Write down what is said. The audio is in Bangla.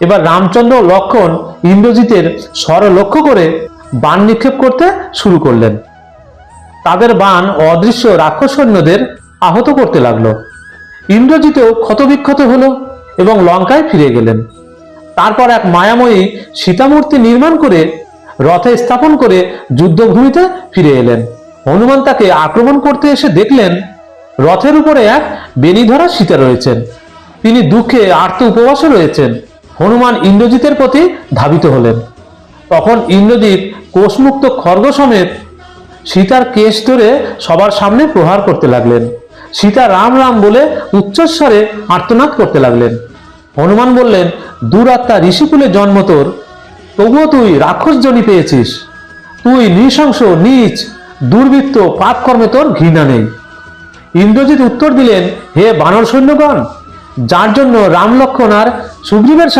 এবার রামচন্দ্র লক্ষণ ইন্দ্রজিতের স্বর লক্ষ্য করে বাণ নিক্ষেপ করতে শুরু করলেন। তাদের বাণ অদৃশ্য রাক্ষস সৈন্যদের আহত করতে লাগল। ইন্দ্রজিতেও ক্ষতবিক্ষত হলো এবং লঙ্কায় ফিরে গেলেন। তারপর এক মায়াময়ী সীতামূর্তি নির্মাণ করে রথে স্থাপন করে যুদ্ধভূমিতে ফিরে এলেন। হনুমান তাকে আক্রমণ করতে এসে দেখলেন, রথের উপরে এক বেনিধরা সীতা রয়েছেন। তিনি দুঃখে আর্ত উপবাসে রয়েছেন। হনুমান ইন্দ্রজিতের প্রতি ধাবিত হলেন। তখন ইন্দ্রজিৎ কোষমুক্ত খর্গ সমেত সীতার কেশ ধরে সবার সামনে প্রহার করতে লাগলেন। সীতা রাম রাম বলে উচ্চস্বরে আর্তনাদ করতে লাগলেন। হনুমান বললেন দুরাত্মা ঋষিকুলে জন্ম তোর। তবুও তুই রাক্ষস জনি পেয়েছিস। তুই নৃশংস, নীচ, দুর্বৃত্ত, পাপকর্মে তোর ঘৃণা নেই। ইন্দ্রজিৎ উত্তর দিলেন, হে বানর সৈন্যগণ, যার জন্য রাম লক্ষণ আর সুগ্রীবের